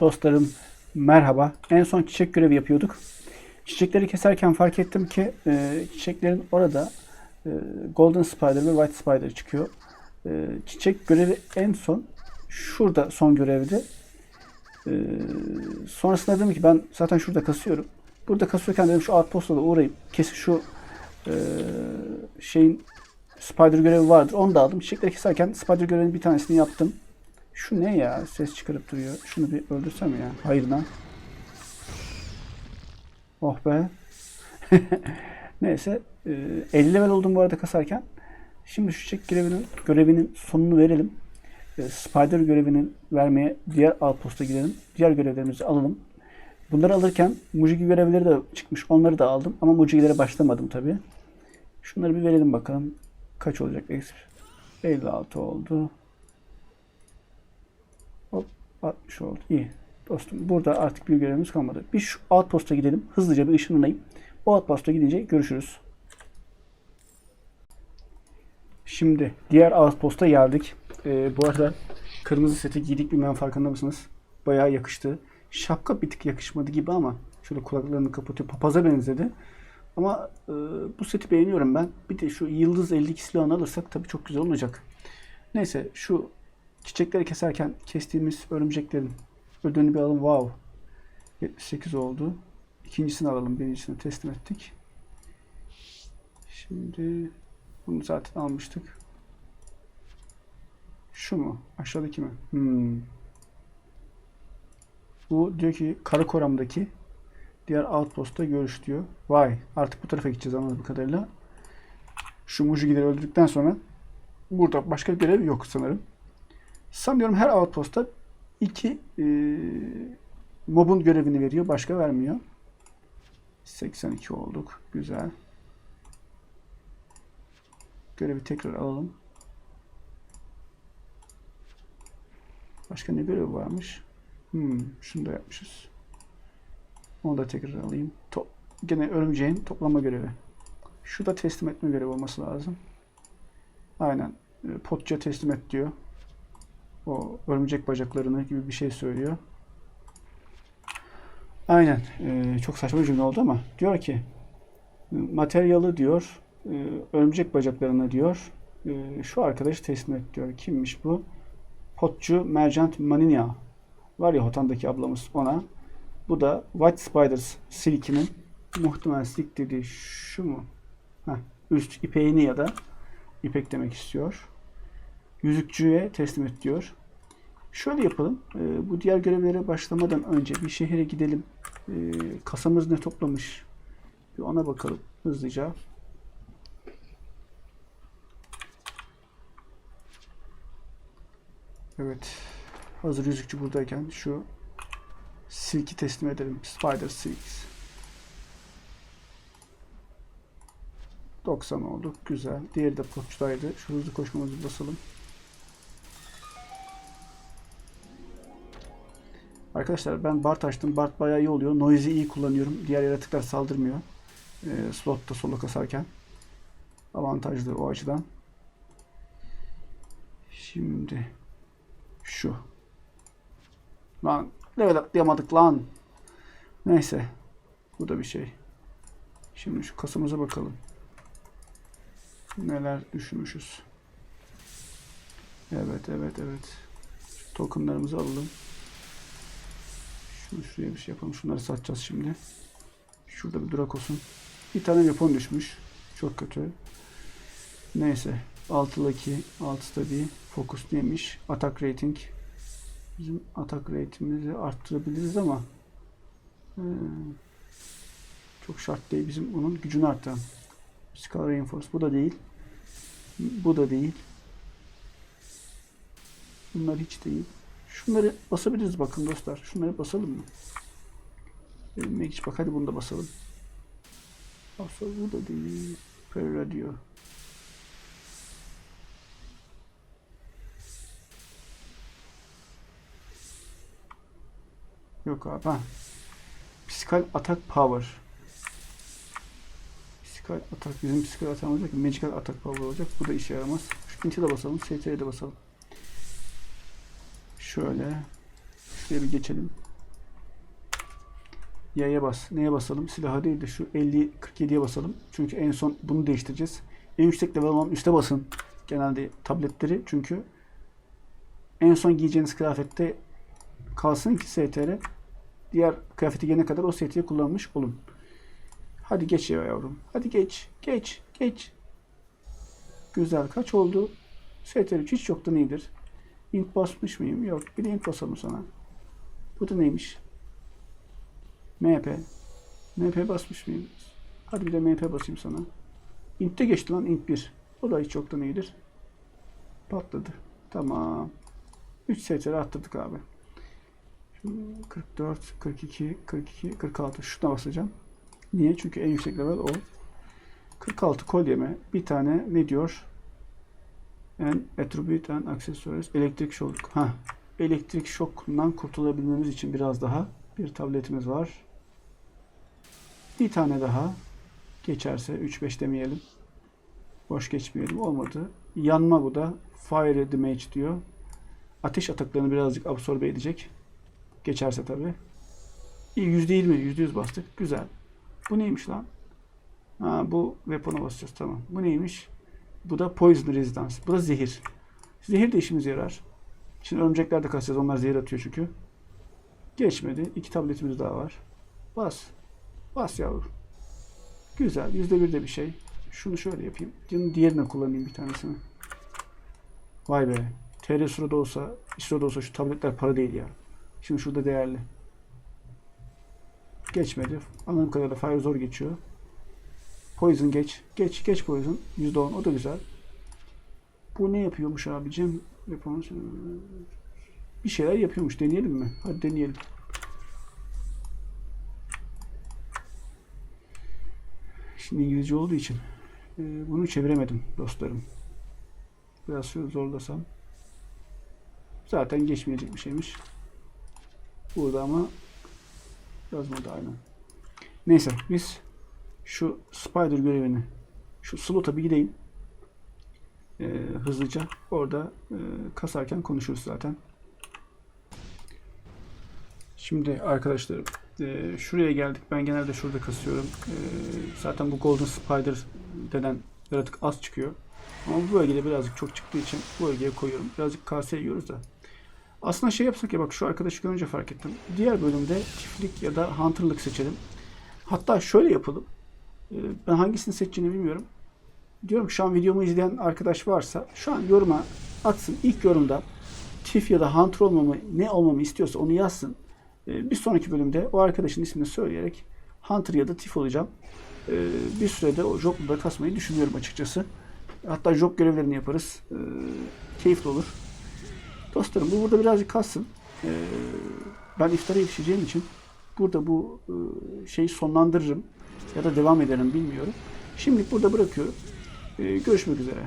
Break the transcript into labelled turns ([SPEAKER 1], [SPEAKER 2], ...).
[SPEAKER 1] Dostlarım merhaba. En son çiçek görevi yapıyorduk. Çiçekleri keserken fark ettim ki e, çiçeklerin orada e, Golden Spider ve White Spider çıkıyor. E, çiçek görevi en son şurada son görevdi. E, sonrasında dedim ki ben zaten şurada kasıyorum. Burada kasıyorken dedim şu outpost'a da uğrayıp kesin şu e, şeyin Spider görevi vardır. Onu da aldım. Çiçekleri keserken Spider görevinin bir tanesini yaptım. Şu ne ya? Ses çıkarıp duruyor. Şunu bir öldürsem ya. Hayırına. Oh be. Neyse. e, 50 level oldum bu arada kasarken. Şimdi şu çiçek görevinin, görevinin sonunu verelim. E, Spider görevini vermeye diğer outpost'a gidelim. Diğer görevlerimizi alalım. Bunları alırken Mujigi görevleri de çıkmış. Onları da aldım. Ama Mujigi'lere başlamadım tabii. Şunları bir verelim bakalım. Kaç olacak? Eksi 56 oldu. Hop 60 oldu. İyi. Dostum burada artık bir görevimiz kalmadı. Bir şu outpost'a gidelim. Hızlıca bir ışınlanayım. O outpost'a gidince görüşürüz. Şimdi diğer outpost'a geldik. Ee, bu arada kırmızı seti giydik bilmem farkında mısınız? Bayağı yakıştı. Şapka bir tık yakışmadı gibi ama şöyle kulaklarını kapatıyor. Papaza benzedi. Ama e, bu seti beğeniyorum ben. Bir de şu Yıldız 52 silahını alırsak tabii çok güzel olacak. Neyse şu çiçekleri keserken kestiğimiz örümceklerin ödülünü bir alalım. Wow. 78 oldu. İkincisini alalım. Birincisini teslim ettik. Şimdi bunu zaten almıştık. Şu mu? Aşağıdaki mi? Hmm. Bu diyor ki Karakoram'daki diğer outpost'ta görüş diyor. Vay. Artık bu tarafa gideceğiz anladığım kadarıyla. Şu Mujigileri öldürdükten sonra burada başka görev yok sanırım. Sanıyorum her outpost'ta iki e, mobun görevini veriyor. Başka vermiyor. 82 olduk. Güzel. Görevi tekrar alalım. Başka ne görevi varmış? Hmm, şunu da yapmışız. Onu da tekrar alayım. To gene örümceğin toplama görevi. Şu da teslim etme görevi olması lazım. Aynen. E, Potça teslim et diyor. O örümcek bacaklarını gibi bir şey söylüyor. Aynen. E, çok saçma bir cümle oldu ama diyor ki materyalı diyor e, örümcek bacaklarına diyor e, şu arkadaşı teslim et diyor. Kimmiş bu? Potçu Mercant Maninia. Var ya Hotan'daki ablamız ona. Bu da White Spiders silkinin muhtemel silk dediği şu mu? Heh, üst ipeğini ya da ipek demek istiyor. Yüzükçüye teslim et diyor. Şöyle yapalım. Ee, bu diğer görevlere başlamadan önce bir şehre gidelim. Ee, kasamız ne toplamış? Bir ona bakalım hızlıca. Evet. Hazır yüzükçü buradayken şu silki teslim edelim. Spider Silks. 90 olduk. Güzel. Diğeri de potçudaydı. Şu hızlı koşmamızı basalım. Arkadaşlar ben Bart açtım. Bart bayağı iyi oluyor. Noise'i iyi kullanıyorum. Diğer yaratıklar saldırmıyor. E, slotta solo kasarken. Avantajlı o açıdan. Şimdi şu. Lan level atlayamadık lan. Neyse. Bu da bir şey. Şimdi şu kasamıza bakalım. Neler düşünmüşüz. Evet evet evet. Şu tokenlarımızı alalım. Şuraya bir şey yapalım. Şunları satacağız şimdi. Şurada bir Drakos'un. Bir tane Japon düşmüş. Çok kötü. Neyse. 6'daki 6'da bir Focus neymiş? Attack rating. Bizim atak ratingimizi arttırabiliriz ama ee, çok şart değil. Bizim onun gücünü arttıran. Physical Reinforce. Bu da değil. Bu da değil. Bunlar hiç değil. Şunları basabiliriz bakın dostlar. Şunları basalım mı? Elime hiç bak hadi bunu da basalım. Asıl bu da değil. Pereira diyor. Yok abi ha. Physical Attack Power. Physical Attack. Bizim Physical Attack olacak. Magical Attack Power olacak. Bu da işe yaramaz. Şu de basalım. STR'ye de basalım. Şöyle. Şuraya bir geçelim. Y'ye bas. Neye basalım? Silaha değil de şu 50 47'ye basalım. Çünkü en son bunu değiştireceğiz. En yüksek level olan üste basın. Genelde tabletleri çünkü en son giyeceğiniz kıyafette kalsın ki STR. Diğer kıyafeti gene kadar o STR'yi kullanmış olun. Hadi geç ya yavrum. Hadi geç. Geç. Geç. Güzel. Kaç oldu? STR 3 hiç yoktan iyidir. Int basmış mıyım? Yok. Bir int basalım sana. Bu da neymiş? MP. MP basmış mıyım? Hadi bir de MP basayım sana. Int'te geçti lan int 1. O da hiç yoktan iyidir. Patladı. Tamam. 3 STR attırdık abi. Şimdi 44, 42, 42, 46. Şuna basacağım. Niye? Çünkü en yüksek level o. 46 kolyeme bir tane ne diyor? En attribute and accessories elektrik şok. Ha, elektrik şokundan kurtulabilmemiz için biraz daha bir tabletimiz var. Bir tane daha geçerse 3-5 demeyelim. Boş geçmeyelim. Olmadı. Yanma bu da. Fire damage diyor. Ateş ataklarını birazcık absorbe edecek. Geçerse tabi. İyi %20, %100 bastık. Güzel. Bu neymiş lan? Ha, bu weapon'a basacağız. Tamam. Bu neymiş? Bu da poison resistance. Bu da zehir. Zehir de işimize yarar. Şimdi örümcekler de kasacağız. Onlar zehir atıyor çünkü. Geçmedi. İki tabletimiz daha var. Bas. Bas yavrum. Güzel. Yüzde bir de bir şey. Şunu şöyle yapayım. Canım diğerine kullanayım bir tanesini. Vay be. TR sırada olsa, İsro'da olsa şu tabletler para değil ya. Şimdi şurada değerli. Geçmedi. Anladığım kadarıyla Fire zor geçiyor. Poison geç. Geç, geç Poison. %10. O da güzel. Bu ne yapıyormuş abicim? Yapalım. Bir şeyler yapıyormuş. Deneyelim mi? Hadi deneyelim. Şimdi İngilizce olduğu için bunu çeviremedim dostlarım. Biraz zorlasam. Zaten geçmeyecek bir şeymiş. Burada ama yazmadı aynen. Neyse biz şu spider görevini şu slot'a bir gideyim. Ee, hızlıca. Orada e, kasarken konuşuruz zaten. Şimdi arkadaşlar e, şuraya geldik. Ben genelde şurada kasıyorum. E, zaten bu golden spider denen yaratık az çıkıyor. Ama bu bölgede birazcık çok çıktığı için bu bölgeye koyuyorum. Birazcık kaseye yiyoruz da. Aslında şey yapsak ya bak şu arkadaşı görünce fark ettim. Diğer bölümde çiftlik ya da hunter'lık seçelim. Hatta şöyle yapalım. Ee, Ben hangisini seçeceğini bilmiyorum. Diyorum ki şu an videomu izleyen arkadaş varsa şu an yoruma atsın. İlk yorumda Tif ya da Hunter olmamı ne olmamı istiyorsa onu yazsın. Ee, Bir sonraki bölümde o arkadaşın ismini söyleyerek Hunter ya da Tif olacağım. Ee, Bir sürede o Job'la kasmayı düşünüyorum açıkçası. Hatta Job görevlerini yaparız. Keyifli olur. Dostlarım bu burada birazcık kalsın. Ben iftara yetişeceğim için burada bu e, şeyi sonlandırırım ya da devam ederim bilmiyorum. Şimdilik burada bırakıyorum. Ee, görüşmek üzere.